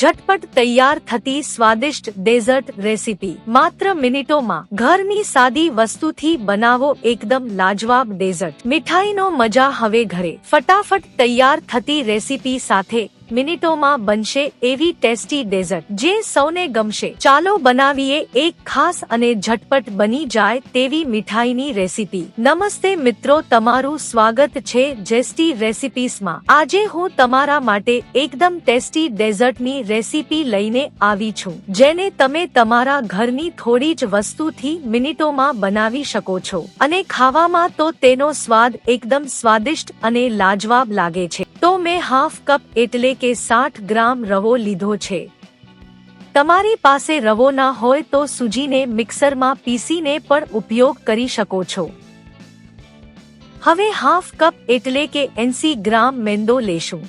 ઝટપટ તૈયાર થતી સ્વાદિષ્ટ ડેઝર્ટ રેસીપી. માત્ર મિનિટોમાં ઘરની સાદી વસ્તુથી બનાવો એકદમ લાજવાબ ડેઝર્ટ. મીઠાઈનો મજા હવે ઘરે. ફટાફટ તૈયાર થતી રેસીપી સાથે મિનિટોમાં બનશે એવી ટેસ્ટી ડેઝર્ટ. જે સૌને ગમશે. ચાલો બનાવીએ એક ખાસ અને ઝટપટ બની જાય તેવી મીઠાઈની રેસીપી. નમસ્તે મિત્રો, તમારું સ્વાગત છે જેસ્ટી રેસીપીસમાં આજે હું તમારા માટે એકદમ ટેસ્ટી ડેઝર્ટની રેસીપી લઈને આવી છું, જેને તમે તમારા ઘરની થોડી જ વસ્તુથી મિનિટોમાં બનાવી શકો છો. અને ખાવામાં તો તેનો સ્વાદ એકદમ સ્વાદિષ્ટ અને લાજવાબ લાગે છે. તો મેં હાફ કપ એટલે કે સાઠ ગ્રામ રવો લીધો છે. તમારી પાસે રવો ના હોય તો સૂજીને મિક્સરમાં પીસીને પણ ઉપયોગ કરી શકો છો. હવે હાફ કપ એટલે કે એંસી ગ્રામ મેંદો લેશું.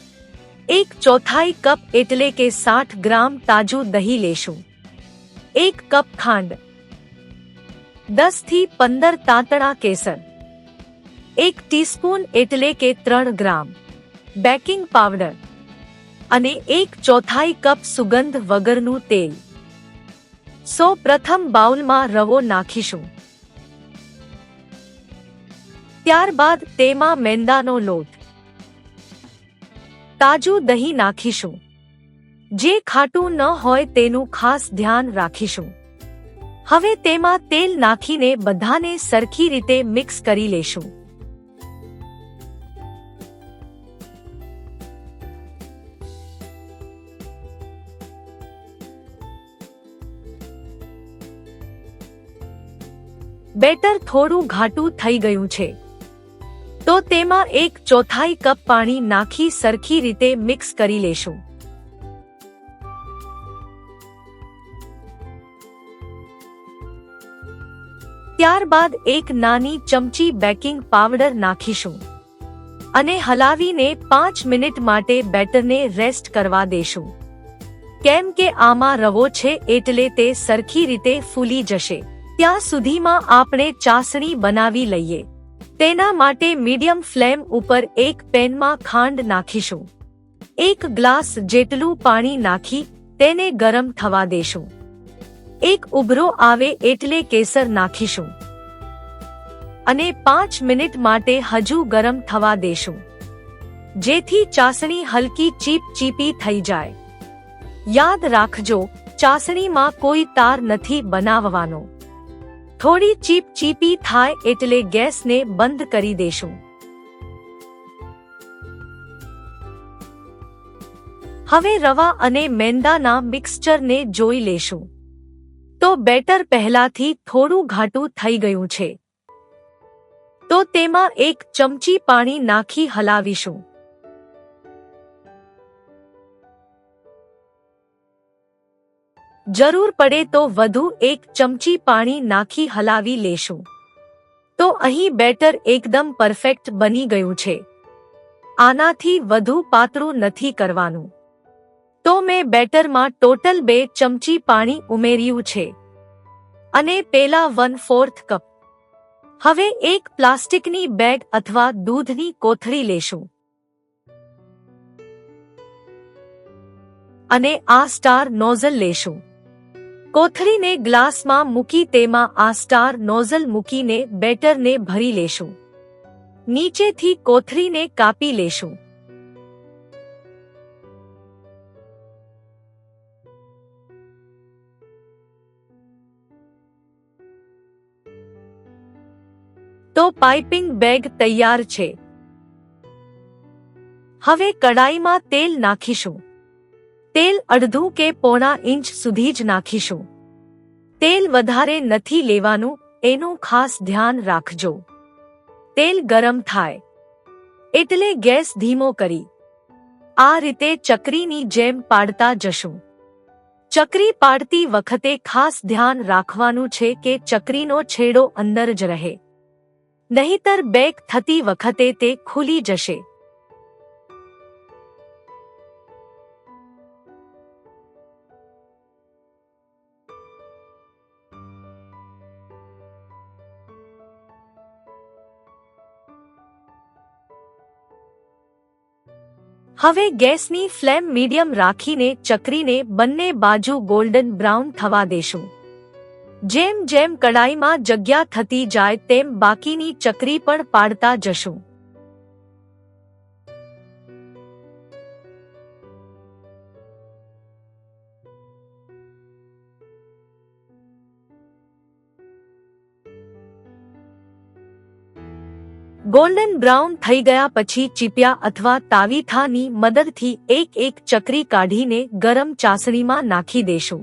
એક ચોથાઈ કપ એટલે કે સાઠ ગ્રામ તાજું દહીં લેશું. એક કપ ખાંડ. દસથી પંદર તાંતણા કેસર. એક ટીસ્પૂન એટલે કે ત્રણ ગ્રામ. બેકિંગ પાવડર અને એક ચોથાઈ કપ સુગંધ વગરનું તેલ. સો પ્રથમ બાઉલમાં રવો નાખીશું. ત્યારબાદ તેમાં મેંદાનો લોટ. તાજું દહીં નાખીશું. જે ખાટું ન હોય તેનું ખાસ ધ્યાન રાખીશું. હવે તેમાં તેલ નાખીને બધાને સરખી રીતે મિક્સ કરી લેશું. બેટર થોડું ઘાટું થઈ ગયું છે. તો તેમાં એક ચોથાઈ કપ પાણી નાખી સરખી રીતે મિક્સ કરી લેશું. ત્યારબાદ એક નાની ચમચી બેકિંગ પાવડર નાખીશું. અને હલાવીને પાંચ મિનિટ માટે બેટરને રેસ્ટ કરવા દેશું. કેમ કે આમાં રવો છે એટલે તે સરખી રીતે ફૂલી જશે. ત્યાં સુધીમાં આપણે ચાસણી બનાવી લઈએ. તેના માટે મીડિયમ ફ્લેમ ઉપર એક પેનમાં ખાંડ નાખીશું. એક ગ્લાસ જેટલું પાણી નાખી તેને ગરમ થવા દેશું. એક ઉભરો આવે એટલે કેસર નાખીશું. અને પાંચ મિનિટ માટે હજુ ગરમ થવા દેશું. જેથી ચાસણી હલકી ચીપ ચીપી થઈ જાય. યાદ રાખજો, ચાસણીમાં કોઈ તાર નથી બનાવવાનો. થોડી ચીપ ચીપી થાય એટલે ગેસને બંધ કરી દેશું. હવે રવા અને મેંદાના મિક્સચરને જોઈ લેશું. તો બેટર પહેલાથી થોડું ઘાટું થઈ ગયું છે. તો તેમાં એક ચમચી પાણી નાખી હલાવીશું. જરૂર પડે તો વધુ એક ચમચી પાણી નાખી હલાવી લેશું. તો અહીં બેટર એકદમ પરફેક્ટ બની ગયું છે. આનાથી વધુ પાતળું નથી કરવાનું. તો મેં બેટરમાં ટોટલ બે ચમચી પાણી ઉમેર્યું છે. અને પેલા વન ફોર્થ કપ. હવે એક પ્લાસ્ટિકની બેગ અથવા દૂધની કોથળી લેશું. અને આ સ્ટાર નોઝલ લેશું. કોથળીને ગ્લાસમાં મૂકી તેમાં આ સ્ટાર નોઝલ મૂકીને બેટરને ભરી લેશું. નીચેથી કોથળીને કાપી લેશું. તો પાઇપિંગ બેગ તૈયાર છે. હવે કડાઈમાં તેલ નાખીશું. તેલ અડધું કે પોણા ઇંચ સુધી જ નાખીશું. તેલ વધારે નથી લેવાનું, એનું ખાસ ધ્યાન રાખજો. તેલ ગરમ થાય. એટલે ગેસ ધીમો કરી. આ રીતે ચકરીની જેમ પાડતા જશું. ચકરી પાડતી વખતે ખાસ ધ્યાન રાખવાનું છે કે ચકરીનો છેડો અંદર જ રહે. નહીતર બેક થતી વખતે તે ખુલી જશે. હવે ગેસની ફ્લેમ મીડિયમ રાખીને ચકરીને બંને બાજુ ગોલ્ડન બ્રાઉન થવા દેશું. જેમ જેમ કડાઈમાં જગ્યા થતી જાય તેમ બાકીની ચકરી પણ પાડતા જશું. ગોલ્ડન બ્રાઉન થઈ ગયા પછી ચીપિયા અથવા તાવીથાની મદદથી એક એક ચકરી કાઢીને ગરમ ચાસણીમાં નાખી દેશું.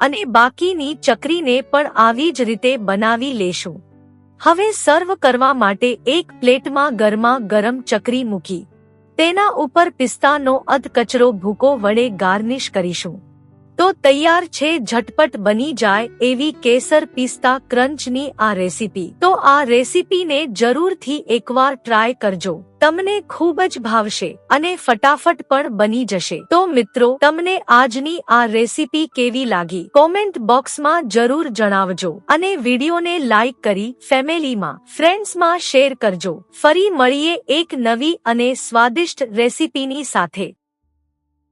અને બાકીની ચકરીને પણ આવી જ રીતે બનાવી લેશું. હવે સર્વ કરવા માટે એક પ્લેટમાં ગરમા ગરમ ચકરી મૂકી. તેના ઉપર પિસ્તાનો અધકચરો ભૂકો વડે ગાર્નિશ કરીશું. તો તૈયાર છે ઝટપટ બની જાય એવી કેસર પિસ્તા ક્રંચની આ રેસીપી. તો આ રેસીપીને જરૂરથી એકવાર ટ્રાય કરજો. તમને ખૂબ જ ભાવશે અને ફટાફટ પણ બની જશે. તો મિત્રો, તમને આજની આ રેસીપી કેવી લાગી? કોમેન્ટ બોક્સમાં જરૂર જણાવજો અને વિડીયોને લાઈક કરી ફેમિલીમાં, ફ્રેન્ડ્સમાં શેર કરજો. ફરી મળીએ એક નવી અને સ્વાદિષ્ટ રેસીપીની સાથે.